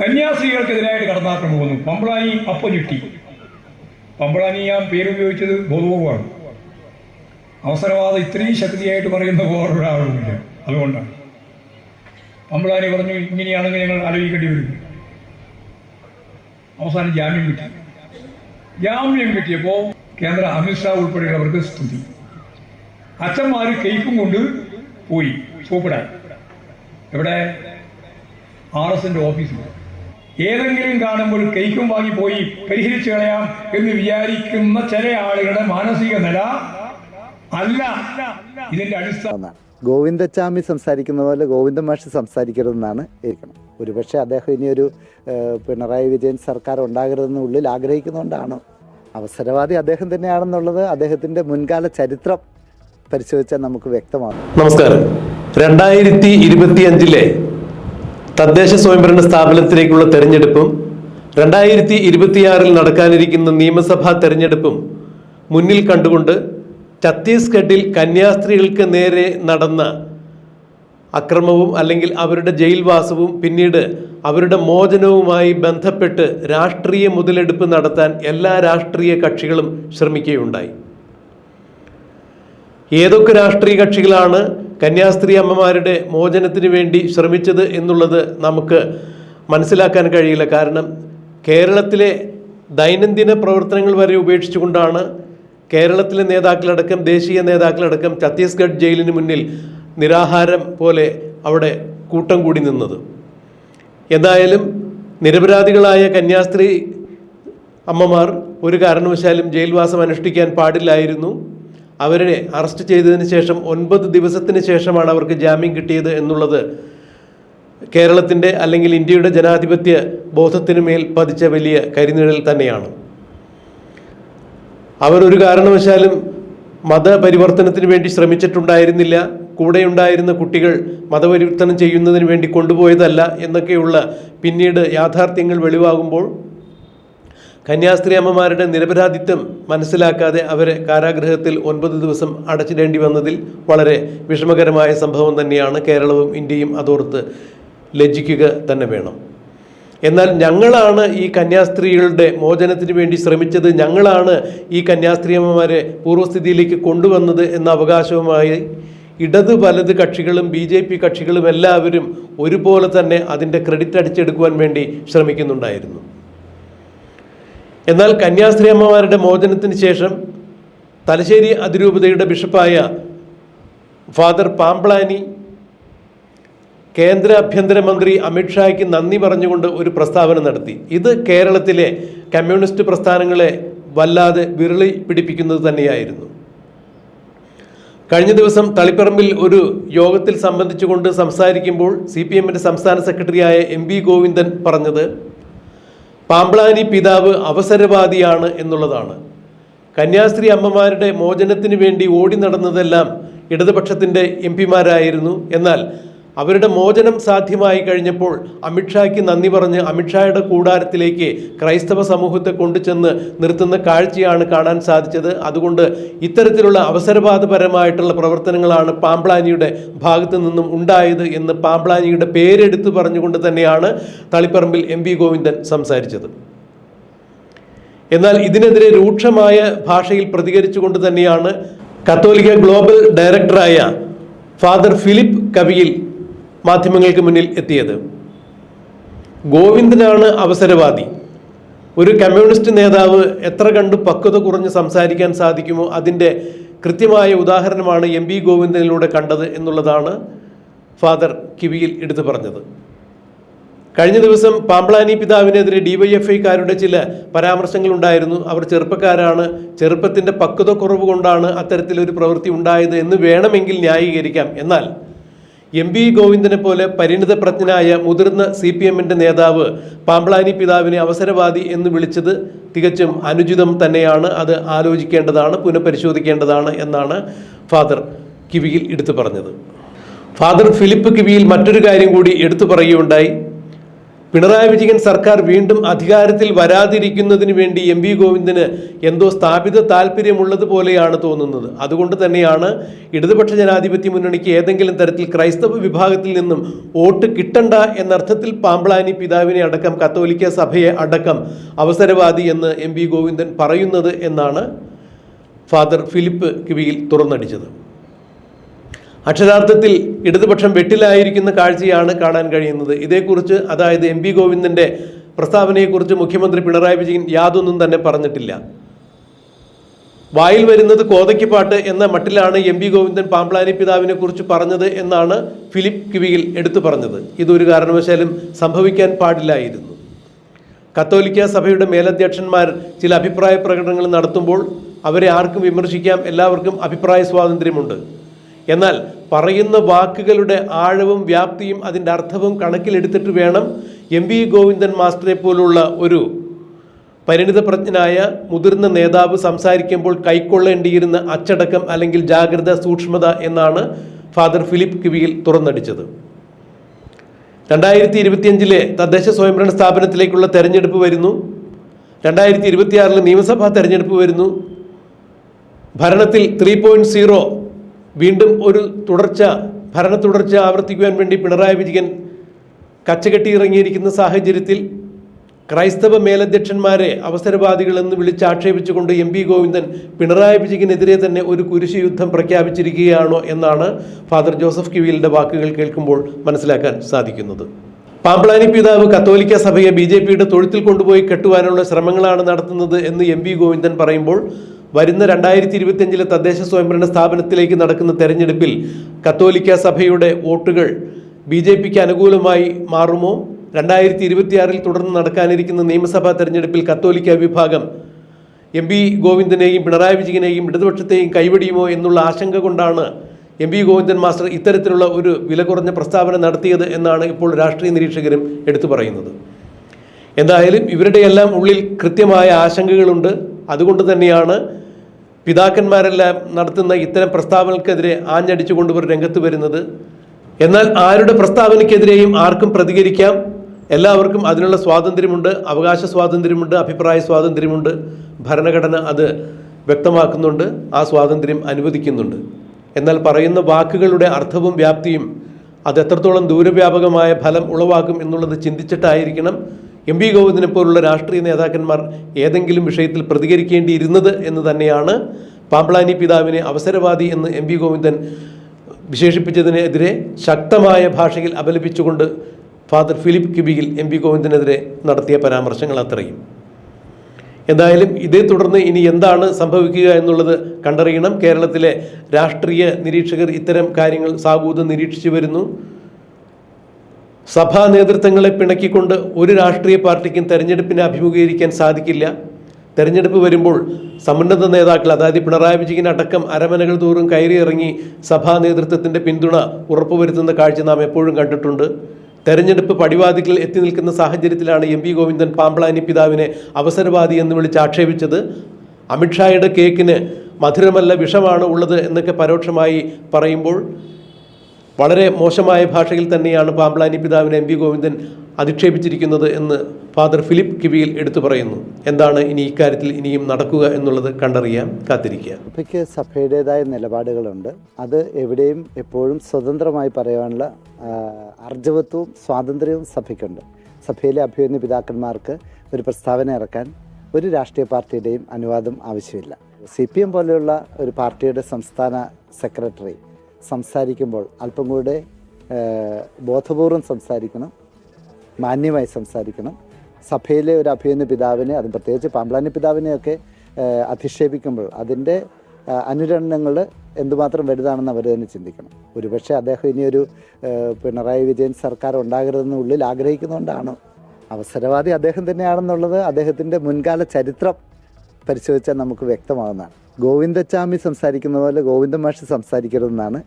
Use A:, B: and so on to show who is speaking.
A: കന്യാസ്ത്രീകൾക്കെതിരായിട്ട് കടന്നാക്രമം വന്നു പമ്പളാനി അപ്പ ഞെട്ടി പമ്പളാനി ഞാൻ പേരുപയോഗിച്ചത് ബോധപൂർവമാണ്. അവസരവാദം ഇത്രയും ശക്തിയായിട്ട് പറയുന്ന വേറൊരാളുമില്ല അതുകൊണ്ടാണ്. പമ്പളാനി പറഞ്ഞു ഇങ്ങനെയാണെങ്കിൽ ഞങ്ങൾ ആലോചിക്കേണ്ടി വരും. അവസാനം ജാമ്യം കിട്ടി. ജാമ്യം കിട്ടിയപ്പോൾ കേന്ദ്ര അമിത്ഷാ ഉൾപ്പെടെയുള്ളവർക്ക് സ്തുതി. അച്ഛന്മാർ കേക്കും കൊണ്ട് പോയി. സൂപ്പിടാൻ എവിടെ? ആർ എസിന്റെ ഓഫീസിൽ ഏതെങ്കിലും കാണുമ്പോൾ കൈക്കും വാങ്ങി പോയി പരിഹരിച്ചു കളയാം എന്ന് വിചാരിക്കുന്ന ചില ആളുകളുടെ മാനസിക നില അല്ല. ഇതിന്റെ അടിസ്ഥാന
B: ഗോവിന്ദച്ചാമി സംസാരിക്കുന്ന പോലെ ഗോവിന്ദ മാഷ് സംസാരിക്കരുതെന്നാണ് ഇരിക്കണം. ഒരുപക്ഷെ അദ്ദേഹം ഇനിയൊരു പിണറായി വിജയൻ സർക്കാർ ഉണ്ടാകരുതെന്ന് ഉള്ളിൽ ആഗ്രഹിക്കുന്നതുകൊണ്ടാണ് അവസരവാദി അദ്ദേഹം തന്നെയാണെന്നുള്ളത് അദ്ദേഹത്തിന്റെ മുൻകാല ചരിത്രം പരിശോധിച്ചാൽ നമുക്ക് വ്യക്തമാകും.
C: നമസ്കാരം. രണ്ടായിരത്തി ഇരുപത്തിയഞ്ചിലെ തദ്ദേശ സ്വയംഭരണ സ്ഥാപനത്തിലേക്കുള്ള തെരഞ്ഞെടുപ്പും രണ്ടായിരത്തി ഇരുപത്തിയാറിൽ നടക്കാനിരിക്കുന്ന നിയമസഭാ തെരഞ്ഞെടുപ്പും മുന്നിൽ കണ്ടുകൊണ്ട് ഛത്തീസ്ഗഡിൽ കന്യാസ്ത്രീകൾക്ക് നേരെ നടന്ന അക്രമവും അല്ലെങ്കിൽ അവരുടെ ജയിൽവാസവും പിന്നീട് അവരുടെ മോചനവുമായി ബന്ധപ്പെട്ട് രാഷ്ട്രീയ മുതലെടുപ്പ് നടത്താൻ എല്ലാ രാഷ്ട്രീയ കക്ഷികളും ശ്രമിക്കുകയുണ്ടായി. ഏതൊക്കെ രാഷ്ട്രീയ കക്ഷികളാണ് കന്യാസ്ത്രീ അമ്മമാരുടെ മോചനത്തിന് വേണ്ടി ശ്രമിച്ചത് എന്നുള്ളത് നമുക്ക് മനസ്സിലാക്കാൻ കഴിയില്ല. കാരണം കേരളത്തിലെ ദൈനംദിന പ്രവർത്തനങ്ങൾ വരെ ഉപേക്ഷിച്ചുകൊണ്ടാണ് കേരളത്തിലെ നേതാക്കളടക്കം ദേശീയ നേതാക്കളടക്കം ഛത്തീസ്ഗഡ് ജയിലിന് മുന്നിൽ നിരാഹാരം പോലെ അവിടെ കൂട്ടം കൂടി നിന്നത്. എന്തായാലും നിരപരാധികളായ കന്യാസ്ത്രീ അമ്മമാർ ഒരു കാരണവശാലും ജയിൽവാസം അനുഷ്ഠിക്കാൻ പാടില്ലായിരുന്നു. അവരെ അറസ്റ്റ് ചെയ്തതിന് ശേഷം ഒൻപത് ദിവസത്തിന് ശേഷമാണ് അവർക്ക് ജാമ്യം കിട്ടിയത് എന്നുള്ളത് കേരളത്തിന്റെ അല്ലെങ്കിൽ ഇന്ത്യയുടെ ജനാധിപത്യ ബോധത്തിന് മേൽ പതിച്ച വലിയ കരിനിഴൽ തന്നെയാണ്. അവർ ഒരു കാരണവശാലും മതപരിവർത്തനത്തിന് വേണ്ടി ശ്രമിച്ചിട്ടുണ്ടായിരുന്നില്ല. കൂടെയുണ്ടായിരുന്ന കുട്ടികൾ മതപരിവർത്തനം ചെയ്യുന്നതിന് വേണ്ടി കൊണ്ടുപോയതല്ല എന്നൊക്കെയുള്ള പിന്നീട് യാഥാർത്ഥ്യങ്ങൾ വെളിവാകുമ്പോൾ കന്യാസ്ത്രീ അമ്മമാരുടെ നിരപരാധിത്വം മനസ്സിലാക്കാതെ അവരെ കാരാഗ്രഹത്തിൽ ഒൻപത് ദിവസം അടച്ചിടേണ്ടി വന്നതിൽ വളരെ വിഷമകരമായ സംഭവം തന്നെയാണ് കേരളവും ഇന്ത്യയും അതോർത്ത് ലജ്ജിക്കുക തന്നെ വേണം. എന്നാൽ ഞങ്ങളാണ് ഈ കന്യാസ്ത്രീകളുടെ മോചനത്തിന് വേണ്ടി ശ്രമിച്ചത്. ഞങ്ങളാണ് ഈ കന്യാസ്ത്രീ അമ്മമാരെ പൂർവസ്ഥിതിയിലേക്ക് കൊണ്ടുവന്നത് എന്ന അവകാശവുമായി ഇടത് വലത് കക്ഷികളും ബി ജെ പി കക്ഷികളും എല്ലാവരും ഒരുപോലെ തന്നെ അതിന്റെ ക്രെഡിറ്റ് അടിച്ചെടുക്കുവാൻ വേണ്ടി ശ്രമിക്കുന്നുണ്ടായിരുന്നു. എന്നാൽ കന്യാസ്ത്രീ അമ്മമാരുടെ മോചനത്തിന് ശേഷം തലശ്ശേരി അതിരൂപതയുടെ ബിഷപ്പായ ഫാദർ പാംപ്ലാനി കേന്ദ്ര ആഭ്യന്തരമന്ത്രി അമിത്ഷായ്ക്ക് നന്ദി പറഞ്ഞുകൊണ്ട് ഒരു പ്രസ്താവന നടത്തി. ഇത് കേരളത്തിലെ കമ്മ്യൂണിസ്റ്റ് പ്രസ്ഥാനങ്ങളെ വല്ലാതെ വിരളി പിടിപ്പിക്കുന്നത് തന്നെയായിരുന്നു. കഴിഞ്ഞ ദിവസം തളിപ്പറമ്പിൽ ഒരു യോഗത്തിൽ സംബന്ധിച്ചുകൊണ്ട് സംസാരിക്കുമ്പോൾ സി പി എമ്മിന്റെ സംസ്ഥാന സെക്രട്ടറിയായ എം വി ഗോവിന്ദൻ പറഞ്ഞത് പാമ്പ്ളാനി പിതാവ് അവസരവാദിയാണ് എന്നുള്ളതാണ്. കന്യാസ്ത്രീ അമ്മമാരുടെ മോചനത്തിന് വേണ്ടി ഓടി നടന്നതെല്ലാം ഇടതുപക്ഷത്തിന്റെ എം പിമാരായിരുന്നു. എന്നാൽ അവരുടെ മോചനം സാധ്യമായി കഴിഞ്ഞപ്പോൾ അമിത്ഷായ്ക്ക് നന്ദി പറഞ്ഞ് അമിത്ഷായുടെ കൂടാരത്തിലേക്ക് ക്രൈസ്തവ സമൂഹത്തെ കൊണ്ടുചെന്ന് നിർത്തുന്ന കാഴ്ചയാണ് കാണാൻ സാധിച്ചത്. അതുകൊണ്ട് ഇത്തരത്തിലുള്ള അവസരവാദപരമായിട്ടുള്ള പ്രവർത്തനങ്ങളാണ് പാമ്പ്ളാനിയുടെ ഭാഗത്തു നിന്നും ഉണ്ടായത് എന്ന് പാമ്പ്ളാനിയുടെ പേരെടുത്ത് പറഞ്ഞുകൊണ്ട് തന്നെയാണ് തളിപ്പറമ്പിൽ എം ഗോവിന്ദൻ സംസാരിച്ചത്. എന്നാൽ ഇതിനെതിരെ രൂക്ഷമായ ഭാഷയിൽ പ്രതികരിച്ചുകൊണ്ട് തന്നെയാണ് കത്തോലിക്ക ഗ്ലോബൽ ഡയറക്ടറായ ഫാദർ ഫിലിപ്പ് കവിയിൽ മാധ്യമങ്ങൾക്ക് മുന്നിൽ എത്തിയത്. ഗോവിന്ദനാണ് അവസരവാദി. ഒരു കമ്മ്യൂണിസ്റ്റ് നേതാവ് എത്ര കണ്ട് പക്വത കുറഞ്ഞ് സംസാരിക്കാൻ സാധിക്കുമോ അതിന്റെ കൃത്യമായ ഉദാഹരണമാണ് എം ബി ഗോവിന്ദനിലൂടെ കണ്ടത് എന്നുള്ളതാണ് ഫാദർ കിവിയിൽ എടുത്തു പറഞ്ഞത്. കഴിഞ്ഞ ദിവസം പാമ്പ്ളാനി പിതാവിനെതിരെ ഡിവൈഎഫ്ഐക്കാരുടെ ചില പരാമർശങ്ങളുണ്ടായിരുന്നു. അവർ ചെറുപ്പക്കാരാണ്. ചെറുപ്പത്തിന്റെ പക്വത കുറവ് കൊണ്ടാണ് അത്തരത്തിലൊരു പ്രവൃത്തി ഉണ്ടായത് എന്ന് വേണമെങ്കിൽ ന്യായീകരിക്കാം. എന്നാൽ എം വി ഗോവിന്ദനെ പോലെ പരിണിതപ്രജ്ഞനായ മുതിർന്ന സി പി എമ്മിന്റെ നേതാവ് പാമ്പ്ളാനി പിതാവിനെ അവസരവാദി എന്ന് വിളിച്ചത് തികച്ചും അനുചിതം തന്നെയാണ്. അത് ആലോചിക്കേണ്ടതാണ് പുനഃപരിശോധിക്കേണ്ടതാണ് എന്നാണ് ഫാദർ കിവിയിൽ എടുത്തു പറഞ്ഞത്. ഫാദർ ഫിലിപ്പ് കിവിയിൽ മറ്റൊരു കാര്യം കൂടി എടുത്തു പറയുകയുണ്ടായി. പിണറായി വിജയൻ സർക്കാർ വീണ്ടും അധികാരത്തിൽ വരാതിരിക്കുന്നതിന് വേണ്ടി എം വി ഗോവിന്ദന് എന്തോ സ്ഥാപിത താല്പര്യമുള്ളത് പോലെയാണ് തോന്നുന്നത്. അതുകൊണ്ട് തന്നെയാണ് ഇടതുപക്ഷ ജനാധിപത്യ മുന്നണിക്ക് ഏതെങ്കിലും തരത്തിൽ ക്രൈസ്തവ വിഭാഗത്തിൽ നിന്നും വോട്ട് കിട്ടണ്ട എന്നർത്ഥത്തിൽ പാമ്പളാനി പിതാവിനെ അടക്കം കത്തോലിക്ക സഭയെ അടക്കം അവസരവാദി എന്ന് എം വി ഗോവിന്ദൻ പറയുന്നത് എന്നാണ് ഫാദർ ഫിലിപ്പ് കിവിയിൽ തുറന്നടിച്ചത്. അക്ഷരാർത്ഥത്തിൽ ഇടതുപക്ഷം വെട്ടിലായിരിക്കുന്ന കാഴ്ചയാണ് കാണാൻ കഴിയുന്നത്. ഇതേക്കുറിച്ച് അതായത് എം പി ഗോവിന്ദന്റെ പ്രസ്താവനയെക്കുറിച്ച് മുഖ്യമന്ത്രി പിണറായി വിജയൻ യാതൊന്നും തന്നെ പറഞ്ഞിട്ടില്ല. വായിൽ വരുന്നത് കോതയ്ക്ക് പാട്ട് എന്ന മട്ടിലാണ് എം പി ഗോവിന്ദൻ പാമ്പ്ലാനി പിതാവിനെ കുറിച്ച് പറഞ്ഞത് എന്നാണ് ഫിലിപ്പ് കിവിയിൽ എടുത്തു പറഞ്ഞത്. ഇതൊരു കാരണവശാലും സംഭവിക്കാൻ പാടില്ലായിരുന്നു. കത്തോലിക്ക സഭയുടെ മേലധ്യക്ഷന്മാർ ചില അഭിപ്രായ പ്രകടനങ്ങൾ നടത്തുമ്പോൾ അവരെ ആർക്കും വിമർശിക്കാം. എല്ലാവർക്കും അഭിപ്രായ സ്വാതന്ത്ര്യമുണ്ട്. എന്നാൽ പറയുന്ന വാക്കുകളുടെ ആഴവും വ്യാപ്തിയും അതിന്റെ അർത്ഥവും കണക്കിലെടുത്തിട്ട് വേണം എം വി ഗോവിന്ദൻ മാസ്റ്ററെ പോലുള്ള ഒരു പരിണിതപ്രജ്ഞനായ മുതിർന്ന നേതാവ് സംസാരിക്കുമ്പോൾ കൈക്കൊള്ളേണ്ടിയിരുന്ന അച്ചടക്കം അല്ലെങ്കിൽ ജാഗ്രത സൂക്ഷ്മത എന്നാണ് ഫാദർ ഫിലിപ്പ് കിവിയിൽ തുറന്നടിച്ചത്. രണ്ടായിരത്തി ഇരുപത്തിയഞ്ചിലെ തദ്ദേശ സ്വയംഭരണ സ്ഥാപനത്തിലേക്കുള്ള തെരഞ്ഞെടുപ്പ് വരുന്നു. രണ്ടായിരത്തി ഇരുപത്തിയാറിലെ നിയമസഭാ തെരഞ്ഞെടുപ്പ് വരുന്നു. ഭരണത്തിൽ ത്രീ പോയിന്റ് സീറോ വീണ്ടും ഒരു തുടർച്ച ഭരണ തുടർച്ച ആവർത്തിക്കുവാൻ വേണ്ടി പിണറായി വിജയൻ കച്ചകെട്ടി ഇറങ്ങിയിരിക്കുന്ന സാഹചര്യത്തിൽ ക്രൈസ്തവ മേലധ്യക്ഷന്മാരെ അവസരവാദികളെന്ന് വിളിച്ചാക്ഷേപിച്ചുകൊണ്ട് എം പി ഗോവിന്ദൻ പിണറായി വിജയനെതിരെ തന്നെ ഒരു കുരിശ് യുദ്ധം പ്രഖ്യാപിച്ചിരിക്കുകയാണോ എന്നാണ് ഫാദർ ജോസഫ് കിവിയലിന്റെ വാക്കുകൾ കേൾക്കുമ്പോൾ മനസ്സിലാക്കാൻ സാധിക്കുന്നത്. പാമ്പ്ളാനി പിതാവ് കത്തോലിക്ക സഭയെ ബി ജെ പിയുടെ തൊഴുത്തിൽ കൊണ്ടുപോയി കെട്ടുവാനുള്ള ശ്രമങ്ങളാണ് നടത്തുന്നത് എന്ന് എം പി ഗോവിന്ദൻ പറയുമ്പോൾ വരുന്ന രണ്ടായിരത്തി ഇരുപത്തിയഞ്ചിലെ തദ്ദേശ സ്വയംഭരണ സ്ഥാപനത്തിലേക്ക് നടക്കുന്ന തെരഞ്ഞെടുപ്പിൽ കത്തോലിക്ക സഭയുടെ വോട്ടുകൾ ബി ജെ പിക്ക് അനുകൂലമായി മാറുമോ? രണ്ടായിരത്തി ഇരുപത്തിയാറിൽ തുടർന്ന് നടക്കാനിരിക്കുന്ന നിയമസഭാ തെരഞ്ഞെടുപ്പിൽ കത്തോലിക്ക വിഭാഗം എം പി ഗോവിന്ദനെയും പിണറായി വിജയനെയും ഇടതുപക്ഷത്തെയും കൈവടിയുമോ എന്നുള്ള ആശങ്ക കൊണ്ടാണ് എം പി ഗോവിന്ദൻ മാസ്റ്റർ ഇത്തരത്തിലുള്ള ഒരു വില കുറഞ്ഞ പ്രസ്താവന നടത്തിയത് എന്നാണ് ഇപ്പോൾ രാഷ്ട്രീയ നിരീക്ഷകരും എടുത്തു പറയുന്നത്. എന്തായാലും ഇവരുടെയെല്ലാം ഉള്ളിൽ കൃത്യമായ ആശങ്കകളുണ്ട്. അതുകൊണ്ട് തന്നെയാണ് പിതാക്കന്മാരെല്ലാം നടത്തുന്ന ഇത്തരം പ്രസ്താവനകൾക്കെതിരെ ആഞ്ഞടിച്ചുകൊണ്ട് ഇവർ രംഗത്ത് വരുന്നത്. എന്നാൽ ആരുടെ പ്രസ്താവനയ്ക്കെതിരെയും ആർക്കും പ്രതികരിക്കാം. എല്ലാവർക്കും അതിനുള്ള സ്വാതന്ത്ര്യമുണ്ട് അവകാശ സ്വാതന്ത്ര്യമുണ്ട് അഭിപ്രായ സ്വാതന്ത്ര്യമുണ്ട്. ഭരണഘടന അത് വ്യക്തമാക്കുന്നുണ്ട് ആ സ്വാതന്ത്ര്യം അനുവദിക്കുന്നുണ്ട്. എന്നാൽ പറയുന്ന വാക്കുകളുടെ അർത്ഥവും വ്യാപ്തിയും അത് എത്രത്തോളം ദൂരവ്യാപകമായ ഫലം ഉളവാക്കും എന്നുള്ളത് ചിന്തിച്ചിട്ടായിരിക്കണം എം വി ഗോവിന്ദനെ പോലുള്ള രാഷ്ട്രീയ നേതാക്കന്മാർ ഏതെങ്കിലും വിഷയത്തിൽ പ്രതികരിക്കേണ്ടിയിരുന്നത് എന്ന് തന്നെയാണ് പാമ്പ്ളാനി പിതാവിനെ അവസരവാദി എന്ന് എം വി ഗോവിന്ദൻ വിശേഷിപ്പിച്ചതിനെതിരെ ശക്തമായ ഭാഷയിൽ അപലപിച്ചുകൊണ്ട് ഫാദർ ഫിലിപ്പ് കിബിയിൽ എം പി ഗോവിന്ദനെതിരെ നടത്തിയ പരാമർശങ്ങൾ അത്രയും. എന്തായാലും ഇതേ തുടർന്ന് ഇനി എന്താണ് സംഭവിക്കുക എന്നുള്ളത് കണ്ടറിയണം. കേരളത്തിലെ രാഷ്ട്രീയ നിരീക്ഷകർ ഇത്തരം കാര്യങ്ങൾ സാഗൂതം നിരീക്ഷിച്ചു വരുന്നു. സഭാ നേതൃത്വങ്ങളെ പിണക്കിക്കൊണ്ട് ഒരു രാഷ്ട്രീയ പാർട്ടിക്കും തെരഞ്ഞെടുപ്പിനെ അഭിമുഖീകരിക്കാൻ സാധിക്കില്ല. തെരഞ്ഞെടുപ്പ് വരുമ്പോൾ സമുന്നത നേതാക്കൾ അതായത് പിണറായി വിജയൻ അടക്കം അരമനകൾ തോറും കയറിയിറങ്ങി സഭാ നേതൃത്വത്തിന്റെ പിന്തുണ ഉറപ്പുവരുത്തുന്ന കാഴ്ച നാം എപ്പോഴും കണ്ടിട്ടുണ്ട്. തെരഞ്ഞെടുപ്പ് പടിവാതിക്കൽ എത്തി നിൽക്കുന്ന സാഹചര്യത്തിലാണ് എം പി ഗോവിന്ദൻ പാമ്പളാനി പിതാവിനെ അവസരവാദി എന്ന് വിളിച്ച് ആക്ഷേപിച്ചത്. അമിത്ഷായുടെ കേക്കിന് മധുരമല്ല വിഷമാണ് ഉള്ളത് എന്നൊക്കെ പരോക്ഷമായി പറയുമ്പോൾ വളരെ മോശമായ ഭാഷയിൽ തന്നെയാണ് പാമ്പ്ലാനി പിതാവിനെ എം ഗോവിന്ദൻ അധിക്ഷേപിച്ചിരിക്കുന്നത് എന്ന് ഫാദർ ഫിലിപ്പ് കിവിയിൽ എടുത്തു പറയുന്നു. എന്താണ് ഇനി ഇക്കാര്യത്തിൽ ഇനിയും നടക്കുക എന്നുള്ളത് കണ്ടറിയാം കാത്തിരിക്കുക.
B: സഭയ്ക്ക് സഭയുടേതായ നിലപാടുകളുണ്ട്. അത് എവിടെയും എപ്പോഴും സ്വതന്ത്രമായി പറയാനുള്ള അർജവത്വവും സ്വാതന്ത്ര്യവും സഭയ്ക്കുണ്ട്. സഭയിലെ അഭിവന്യ പിതാക്കന്മാർക്ക് ഒരു പ്രസ്താവന ഇറക്കാൻ ഒരു രാഷ്ട്രീയ പാർട്ടിയുടെയും അനുവാദം ആവശ്യമില്ല. സി പി എം പോലെയുള്ള ഒരു പാർട്ടിയുടെ സംസ്ഥാന സെക്രട്ടറി സംസാരിക്കുമ്പോൾ അല്പം കൂടെ ബോധപൂർവം സംസാരിക്കണം മാന്യമായി സംസാരിക്കണം. സഭയിലെ ഒരു അഭിയന്ന പിതാവിനെ അതും പ്രത്യേകിച്ച് പാമ്പ്ലാനി പിതാവിനെയൊക്കെ അധിക്ഷേപിക്കുമ്പോൾ അതിന്റെ അനുരണങ്ങൾ എന്തുമാത്രം വലുതാണെന്ന് അവർ തന്നെ ചിന്തിക്കണം. ഒരുപക്ഷെ അദ്ദേഹം ഇനിയൊരു പിണറായി വിജയൻ സർക്കാർ ഉണ്ടാകരുതെന്ന് ഉള്ളിൽ ആഗ്രഹിക്കുന്നതുകൊണ്ടാണ് അവസരവാദി അദ്ദേഹം തന്നെയാണെന്നുള്ളത് അദ്ദേഹത്തിന്റെ മുൻകാല ചരിത്രം പരിശോധിച്ചാൽ നമുക്ക് വ്യക്തമാകുന്നതാണ് ഗോവിന്ദച്ചാമി സംസാരിക്കുന്ന പോലെ ഗോവിന്ദ മാഷ് സംസാരിക്കരുതെന്നാണ്